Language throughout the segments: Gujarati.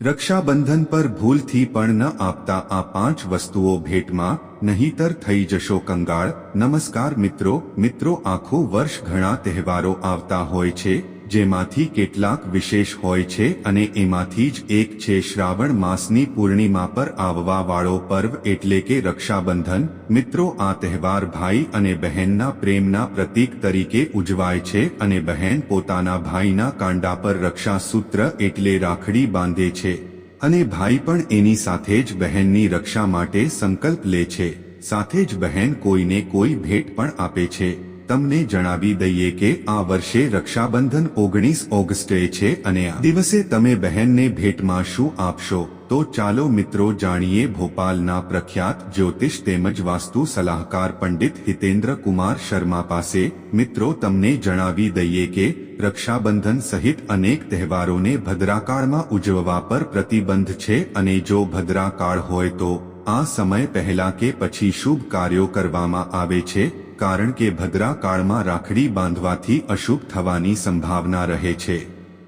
રક્ષાબંધન પર ભૂલથી પણ ન આપતા આ પાંચ વસ્તુઓ ભેટમાં, નહીતર થઈ જશો કંગાળ, નમસ્કાર મિત્રો મિત્રો આખું વર્ષ ઘણા તહેવારો આવતા હોય છે જેમાંથી કેટલાક વિશેષ હોય છે અને એમાંથી જ એક છે શ્રાવણ માસની પૂર્ણિમા પર આવવા વાળો પર્વ એટલે કે રક્ષાબંધન. મિત્રો, આ તહેવાર ભાઈ અને બહેનના પ્રેમના પ્રતીક તરીકે ઉજવાય છે અને બહેન પોતાના ભાઈના કાંડા પર રક્ષાસૂત્ર એટલે રાખડી બાંધે છે અને ભાઈ પણ એની સાથે જ બહેનની રક્ષા માટે સંકલ્પ લે છે. સાથે જ બહેન કોઈને કોઈ ભેટ પણ આપે છે. તમને જણાવી દઈએ કે આ વર્ષે રક્ષાબંધન ઓગણીસ ઓગસ્ટે છે અને આ દિવસે તમે બહેનને ભેટમાં શું આપશો? તો ચાલો મિત્રો જાણીએ ભોપાલના પ્રખ્યાત જ્યોતિષ તેમજ વાસ્તુ સલાહકાર પંડિત હિતેન્દ્ર કુમાર શર્મા પાસે મિત્રો તમને જણાવી દઈએ કે રક્ષાબંધન સહિત અનેક તહેવારોને ભદ્રાકાળમાં ઉજવવા પર પ્રતિબંધ છે અને જો ભદ્રાકાળ હોય તો આ સમય પહેલા કે પછી શુભ કાર્યો કરવામાં આવે છે. કારણ કે ભદ્રા કાળમાં રાખડી બાંધવાથી અશુભ થવાની સંભાવના રહે છે.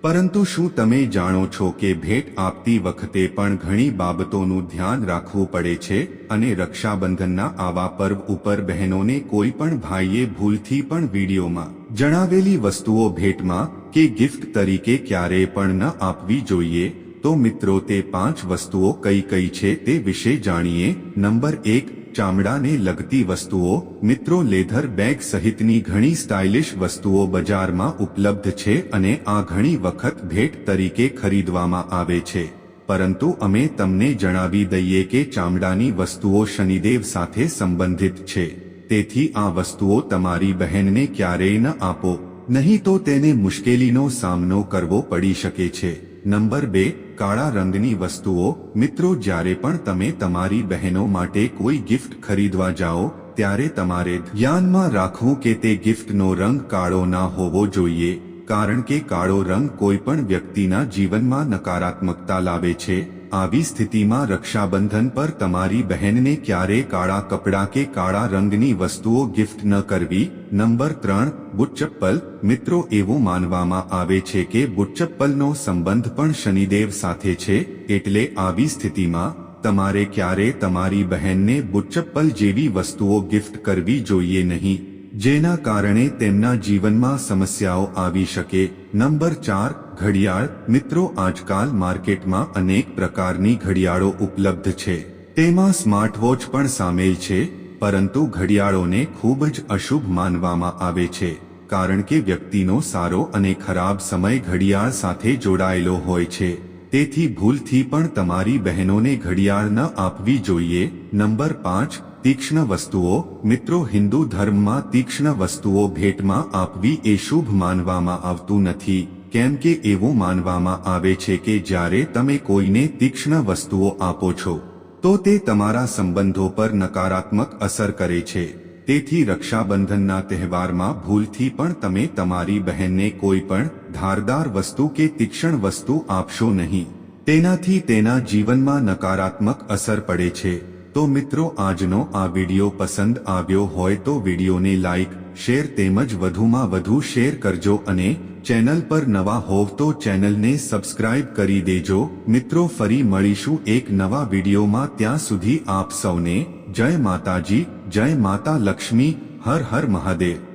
પરંતુ શું તમે જાણો છો કે ભેટ આપતી વખતે પણ ઘણી બાબતોનું ધ્યાન રાખવું પડે છે અને રક્ષાબંધનના આવા પર્વ ઉપર બહેનોને કોઈ પણ ભાઈએ ભૂલથી પણ વિડીયોમાં જણાવેલી વસ્તુઓ ભેટમાં કે ગિફ્ટ તરીકે ક્યારેય પણ ન આપવી જોઈએ, તો મિત્રો તે પાંચ વસ્તુઓ કઈ કઈ છે તે વિશે જાણીએ. નંબર એક ચામડાને લગતી વસ્તુઓ મિત્રો લેધર બેગ સહિતની ઘણી સ્ટાઇલિશ વસ્તુઓ બજારમાં ઉપલબ્ધ છે અને આ ઘણી વખત ભેટ તરીકે ખરીદવામાં આવે છે. પરંતુ અમે તમને જણાવી દઈએ કે ચામડાની વસ્તુઓ શનિદેવ સાથે સંબંધિત છે. તેથી આ વસ્તુઓ તમારી બહેનને ક્યારેય ન આપો. નહીં તો તેને મુશ્કેલીનો સામનો કરવો પડી શકે છે. નંબર બે, કાળા રંગની વસ્તુઓ. મિત્રો, જ્યારે પણ તમે તમારી બહેનો માટે કોઈ ગિફ્ટ ખરીદવા જાઓ, ત્યારે તમારે ધ્યાનમાં રાખવું કે તે ગિફ્ટનો રંગ કાળો ના હોવો જોઈએ. કારણ કે કાળો રંગ કોઈ પણ વ્યક્તિના જીવનમાં નકારાત્મકતા લાવે છે. આવી સ્થિતિમાં રક્ષાબંધન પર તમારી બહેનને ક્યારે કાળા કપડાં કે કાળા રંગની વસ્તુઓ ગિફ્ટ ન કરવી? નંબર ત્રણ બુટચપ્પલ મિત્રો, એવું માનવામાં આવે છે કે બુટચપ્પલનો સંબંધ પણ શનિદેવ સાથે છે, એટલે આવી સ્થિતિમાં તમારે ક્યારે તમારી બહેનને બુટચપ્પલ જેવી વસ્તુઓ ગિફ્ટ કરવી જોઈએ નહીં. જેના કારણે તેમના જીવનમાં સમસ્યાઓ આવી શકે. નંબર ચાર, ઘડિયાળ. મિત્રો, આજકાલ માર્કેટમાં અનેક પ્રકારની ઘડિયાળો ઉપલબ્ધ છે. તેમાં સ્માર્ટ વોચ પણ સામેલ છે, પરંતુ ઘડિયાળોને ખૂબ જ અશુભ માનવામાં આવે છે, કારણ કે વ્યક્તિનો સારો અને ખરાબ સમય ઘડિયાળ સાથે જોડાયેલો હોય છે. તેથી ભૂલથી પણ તમારી બહેનોને ઘડિયાળ ન આપવી જોઈએ. નંબર પાંચ તીક્ષ્ણ વસ્તુઓ મિત્રો હિન્દુ ધર્મમાં તીક્ષ્ણ વસ્તુઓ ભેટમાં આપવી એ શુભ માનવામાં આવતું નથી. કેમ કે એવું માનવામાં આવે છે કે જ્યારે તમે કોઈને તીક્ષ્ણ વસ્તુઓ આપો છો, તો તે તમારા સંબંધો પર નકારાત્મક અસર કરે છે. તેથી રક્ષાબંધનના તહેવારમાં ભૂલથી પણ તમે તમારી બહેનને કોઈ પણ ધારદાર વસ્તુ કે તીક્ષ્ણ વસ્તુ આપશો નહીં. તેનાથી તેના જીવનમાં નકારાત્મક અસર પડે છે. તો મિત્રો આજનો આ વીડિયો પસંદ આવ્યો હોય તો વિડિયોને લાઇક શેર તેમજ વધુમાં વધુ શેર કરજો અને ચેનલ પર નવા હોવ તો ચેનલને સબસ્ક્રાઇબ કરી દેજો. મિત્રો ફરી મળીશું એક નવા વિડિયોમાં ત્યાં સુધી આપ સૌને જય માતાજી, જય માતા લક્ષ્મી, હર હર મહાદેવ.